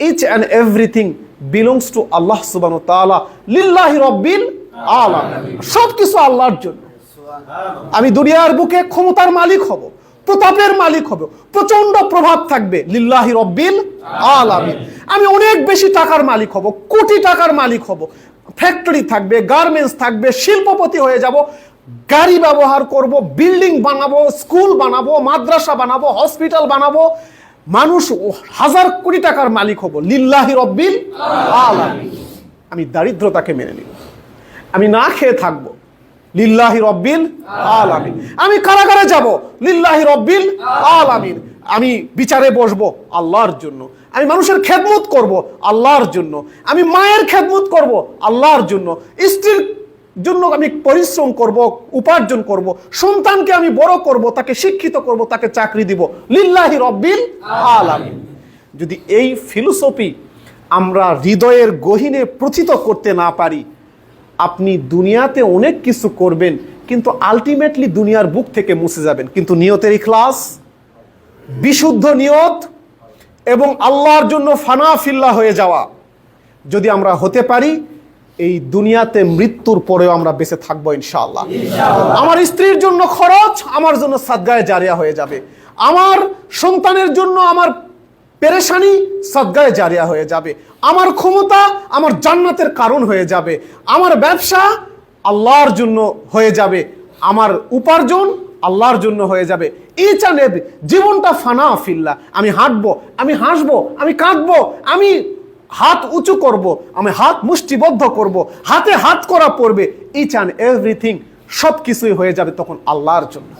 and everything belongs to Allah subhanahu wa ta'ala. লিল্লাহি রব্বিল আলাম সব কিছু আল্লাহর জন্য। আমি দুনিয়ার বুকে ক্ষমতার মালিক হব প্রতাপের মালিক হব প্রচণ্ড প্রভাব থাকবে লিল্লাহি রব্বিল আলামিন। আমি অনেক বেশি টাকার মালিক হব কোটি টাকার মালিক হব। ফ্যাক্টরি থাকবে গার্মেন্টস থাকবে শিল্পপতি হয়ে যাব গাড়ি ব্যবহার করব বিল্ডিং বানাবো স্কুল বানাবো মাদ্রাসা বানাবো হসপিটাল বানাবো মানুষ হাজার কোটি টাকার মালিক হব। লিল্লাহি রব্বিল আমি দারিদ্রতাকে মেনে নিব। আমি না খেয়ে থাকব। লিল্লাহি রব্বিল আলামিন। আমি কারাগারে যাব। লিল্লাহি রব্বিল আলামিন। আমি বিচারে বসবো আল্লাহর জন্য। আমি মানুষের খেদমত করব আল্লাহর জন্য। আমি মায়ের খেদমত করব আল্লাহর জন্য। স্ত্রীর জন্য আমি পরিশ্রম করব, উপার্জন করব, সন্তানকে আমি বড় করব, তাকে শিক্ষিত করব, তাকে চাকরি দিব। লিল্লাহি রব্বিল আলামিন। যদি এই ফিলোসফি আমরা হৃদয়ের গহীনে প্রথিত করতে না পারি, আপনি দুনিয়াতে অনেক কিছু করবেন, কিন্তু আলটিমেটলি দুনিয়ার বুক থেকে মুছে যাবেন। কিন্তু নিয়তের ইখলাস, বিশুদ্ধ নিয়ত এবং আল্লাহর জন্য ফানা ফিল্লা হয়ে যাওয়া। যদি আমরা হতে পারি এই দুনিয়াতে মৃত্যুর পরেও আমরা বেঁচে থাকব ইনশাআল্লাহ। আমার স্ত্রীর জন্য খরচ আমার জন্য সাদগায়ে জারিয়া হয়ে যাবে। আমার সন্তানের জন্য আমার পেরেশানি সদ্গায় জারিয়া হয়ে যাবে। আমার ক্ষমতা আমার জান্নাতের কারণ হয়ে যাবে। আমার ব্যবসা আল্লাহর জন্য হয়ে যাবে। আমার উপার্জন আল্লাহর জন্য হয়ে যাবে। ইচ অ্যান্ড জীবনটা ফানা ফিল্লা। আমি হাঁটবো, আমি হাসবো, আমি কাঁদবো, আমি হাত উঁচু করব, আমি হাত মুষ্টিবদ্ধ করব, হাতে হাত করা পড়বে ইচ অ্যান্ড এভরিথিং সব কিছুই হয়ে যাবে তখন আল্লাহর জন্য।